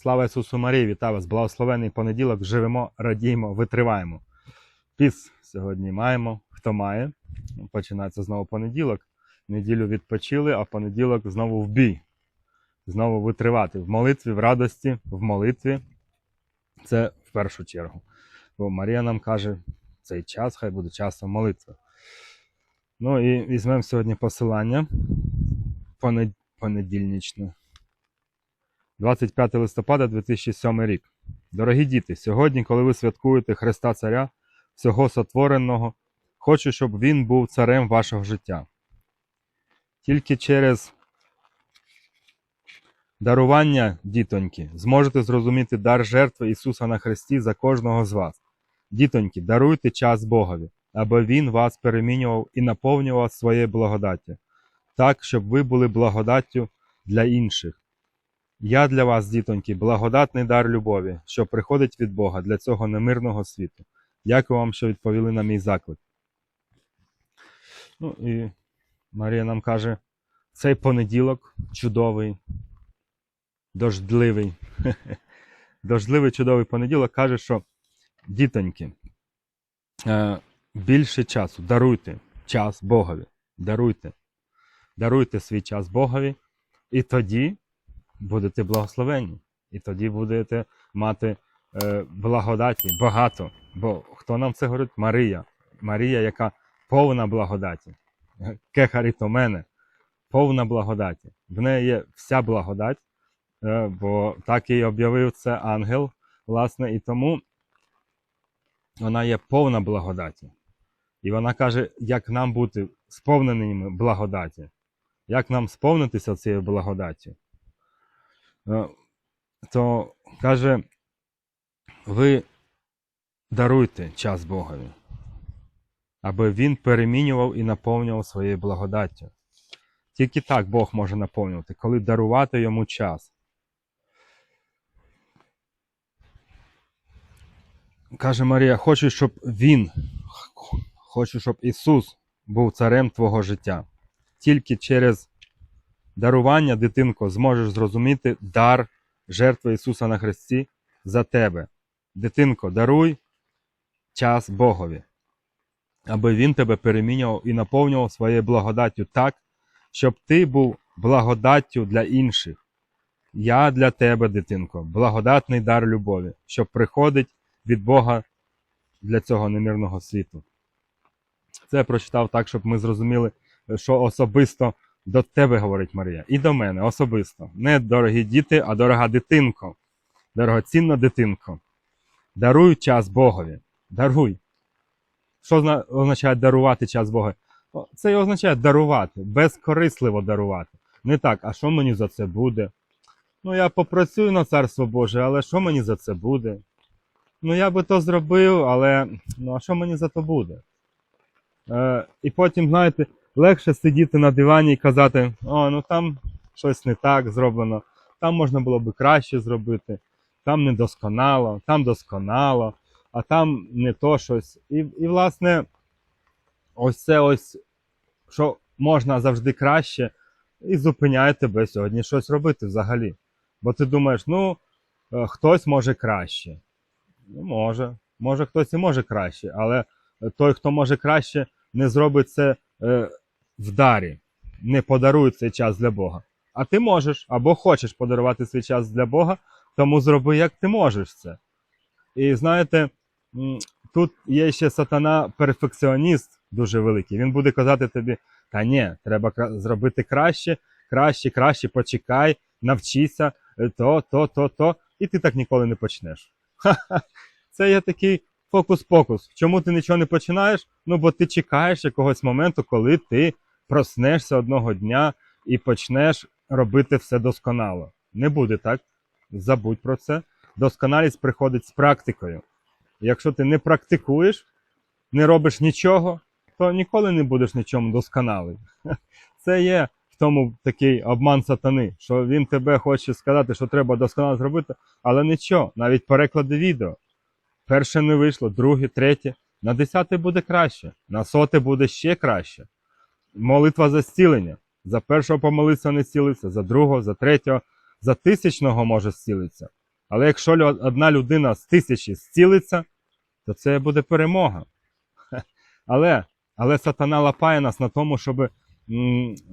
Слава Ісусу Марії, вітаю вас! Благословений понеділок. Живемо, радіємо, витриваємо. Піс сьогодні маємо. Хто має? Починається знову понеділок. Неділю відпочили, а в понеділок знову в бій. Знову витривати в молитві, в радості, в молитві. Це в першу чергу. Бо Марія нам каже, цей час хай буде часом молитви. Ну і візьмемо сьогодні посилання понедільничне. 25 листопада 2007 рік. Дорогі діти, сьогодні, коли ви святкуєте Христа Царя, всього сотвореного, хочу, щоб Він був царем вашого життя. Тільки через дарування, дітоньки, зможете зрозуміти дар жертви Ісуса на Христі за кожного з вас. Дітоньки, даруйте час Богові, аби Він вас перемінював і наповнював своєю благодаттю, так, щоб ви були благодаттю для інших. Я для вас, дітоньки, благодатний дар любові, що приходить від Бога для цього немирного світу. Дякую вам, що відповіли на мій заклик. Ну і Марія нам каже: цей понеділок чудовий, дождливий. Дождливий чудовий понеділок каже, що дітоньки, е, більше часу даруйте час Богові. Даруйте. Даруйте свій час Богові, і тоді будете благословені. І тоді будете мати е, благодаті багато. Бо хто нам це говорить? Марія. Марія, яка повна благодаті. Кехаріт мене, повна благодаті. В неї є вся благодать, е, бо так їй об'явив це ангел, власне, і тому вона є повна благодаті. І вона каже, як нам бути сповненими благодаті, як нам сповнитися цією благодаттю. Е, то каже, ви даруйте час Богові, аби Він перемінював і наповнював своєю благодаттю. Тільки так Бог може наповнювати, коли дарувати йому час. Каже Марія, хочу, щоб Він, хочу, щоб Ісус був царем твого життя. Тільки через дарування, дитинко, зможеш зрозуміти дар жертви Ісуса на Христі за тебе. Дитинко, даруй час Богові, аби Він тебе перемінював і наповнював своєю благодаттю так, щоб ти був благодаттю для інших. Я для тебе, дитинко, благодатний дар любові, що приходить від Бога для цього немірного світу. Це прочитав так, щоб ми зрозуміли, що особисто до тебе говорить Марія, і до мене особисто. Не дорогі діти, а дорога дитинко, дорогоцінна дитинко. Даруй час Богові. Даруй. Що означає дарувати час Богові? Це і означає дарувати, безкорисливо дарувати. Не так, а що мені за це буде? Ну, я попрацюю на царство Боже, але що мені за це буде? Ну, я би то зробив, але ну, а що мені за то буде? Е, і потім, знаєте, легше сидіти на дивані і казати, о, ну там щось не так зроблено, там можна було би краще зробити, там недосконало, там досконало, а там не то щось. І, і власне, ось це ось, що можна завжди краще, і зупиняє тебе сьогодні щось робити взагалі. Бо ти думаєш, ну, е, хтось може краще. Ну, може, може хтось і може краще, але той, хто може краще, не зробить це е, в дарі, не подарує цей час для Бога. А ти можеш або хочеш подарувати свій час для Бога, тому зроби, як ти можеш це. І знаєте, тут є ще сатана перфекціоніст дуже великий. Він буде казати тобі: та ні, треба зробити краще, краще, краще, почекай, навчися, е, то, то, то, то, і ти так ніколи не почнеш. Ха-ха. Це є такий фокус-покус. Чому ти нічого не починаєш? Ну, бо ти чекаєш якогось моменту, коли ти проснешся одного дня і почнеш робити все досконало. Не буде так. Забудь про це. Досконалість приходить з практикою. Якщо ти не практикуєш, не робиш нічого, то ніколи не будеш нічому досконалий. Це є в тому такий обман сатани, що він тебе хоче сказати, що треба досконало зробити, але нічого, навіть переклади відео. Перше не вийшло, друге, третє. На десяте буде краще, на соте буде ще краще. Молитва за зцілення. За першого помолитися не зцілиться, за другого, за третього, за тисячного може зцілитися. Але якщо одна людина з тисячі зцілиться, то це буде перемога. Але, але сатана лапає нас на тому, щоб,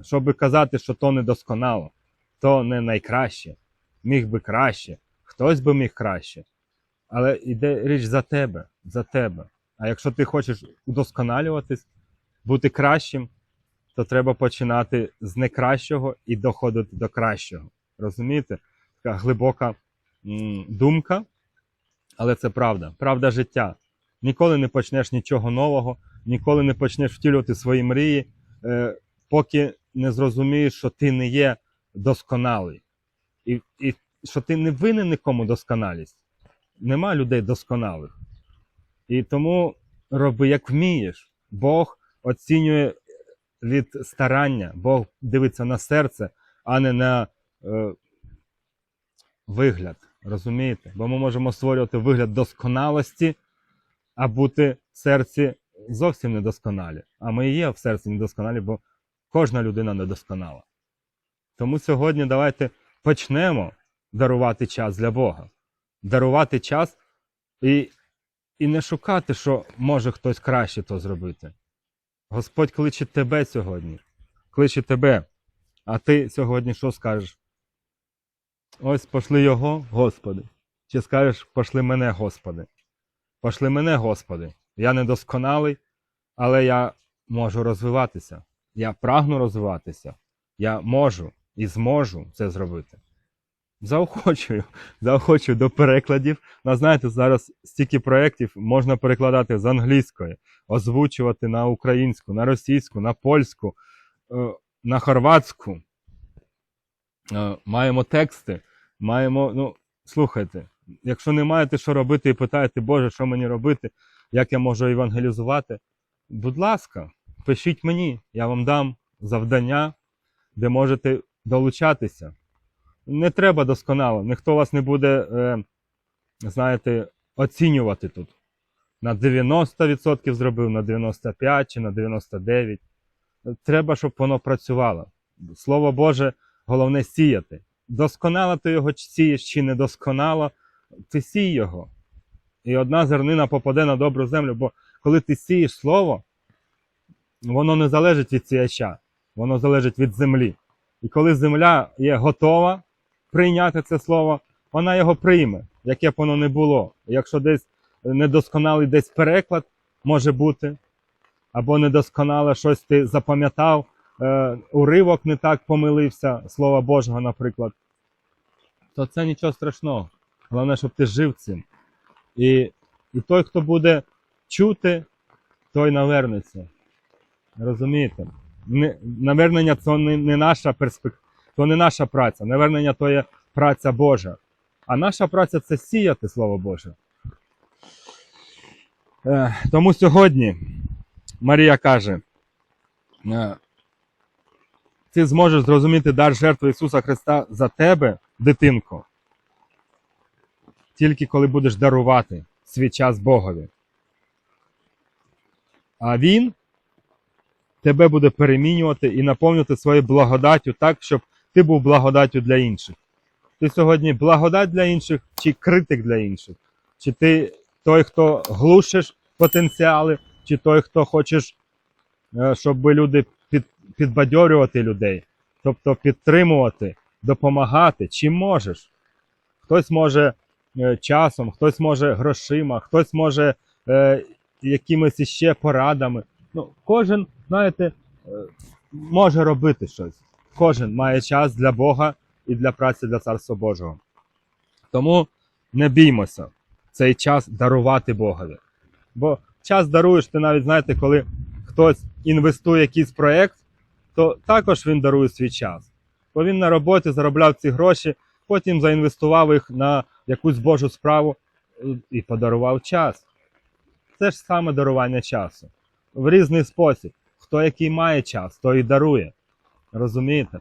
щоб казати, що то недосконало, то не найкраще, міг би краще, хтось би міг краще. Але йде річ за тебе, за тебе. А якщо ти хочеш удосконалюватись, бути кращим, то треба починати з некращого і доходити до кращого. Розумієте? Така глибока думка, але це правда. Правда життя. Ніколи не почнеш нічого нового, ніколи не почнеш втілювати свої мрії, е, поки не зрозумієш, що ти не є досконалий. І, і що ти не винен нікому досконалість. Нема людей досконалих. І тому роби, як вмієш. Бог оцінює від старання, Бог дивиться на серце, а не на е, вигляд. Розумієте? Бо ми можемо створювати вигляд досконалості, а бути в серці зовсім недосконалі. А ми і є в серці недосконалі, бо кожна людина недосконала. Тому сьогодні давайте почнемо дарувати час для Бога. Дарувати час і, і не шукати, що може хтось краще то зробити. Господь кличе тебе сьогодні, кличе тебе. А ти сьогодні що скажеш? Ось пошли його, Господи. Чи скажеш, пошли мене, Господи. Пошли мене, Господи. Я недосконалий, але я можу розвиватися. Я прагну розвиватися. Я можу і зможу це зробити. Заохочую, заохочую до перекладів. Ну, знаєте, зараз стільки проєктів можна перекладати з англійської, озвучувати на українську, на російську, на польську, е, на хорватську. Е, Маємо тексти, маємо. Ну, слухайте, якщо не маєте що робити і питаєте, Боже, що мені робити, як я можу евангелізувати, будь ласка, пишіть мені, я вам дам завдання, де можете долучатися. Не треба досконало, ніхто вас не буде, е, знаєте, оцінювати тут. На 90% зробив, на 95% чи на 99%. Треба, щоб воно працювало. Слово Боже, головне сіяти. Досконало ти його сієш чи недосконало, ти сій його. І одна зернина попаде на добру землю, бо коли ти сієш слово, воно не залежить від сіяча, воно залежить від землі. І коли земля є готова прийняти це слово, вона його прийме, яке б воно не було. Якщо десь недосконалий десь переклад може бути, або недосконале щось ти запам'ятав, е, уривок не так помилився, Слова Божого, наприклад, то це нічого страшного. Головне, щоб ти жив цим. І, і той, хто буде чути, той навернеться. Розумієте? Не, навернення це не, не наша перспектива, то не наша праця. Навернення то є праця Божа. А наша праця це сіяти Слово Боже. Е, тому сьогодні Марія каже: е, ти зможеш зрозуміти дар жертви Ісуса Христа за тебе, дитинко, тільки коли будеш дарувати свій час Богові. А Він тебе буде перемінювати і наповнювати своєю благодаттю так, щоб ти був благодаттю для інших. Ти сьогодні благодать для інших чи критик для інших? Чи ти той, хто глушиш потенціали, чи той, хто хочеш, е, щоб люди під, підбадьорювати людей, тобто підтримувати, допомагати, чим можеш? Хтось може е, часом, хтось може грошима, хтось може е, якимись іще порадами. Ну, кожен, знаєте, е, може робити щось. Кожен має час для Бога і для праці для Царства Божого. Тому не біймося цей час дарувати Богові. Бо час даруєш, ти навіть знаєте, коли хтось інвестує якийсь проєкт, то також він дарує свій час. Бо він на роботі заробляв ці гроші, потім заінвестував їх на якусь Божу справу і- і подарував час. Це ж саме дарування часу. В різний спосіб. Хто який має час, той і дарує. Розумієте?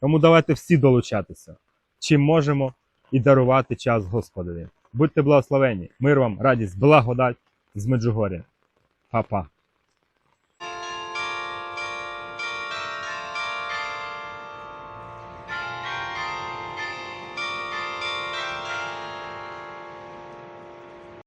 Тому давайте всі долучатися, чим можемо, і дарувати час Господові. Будьте благословені, мир вам, радість, благодать з Меджугоря. Па-па.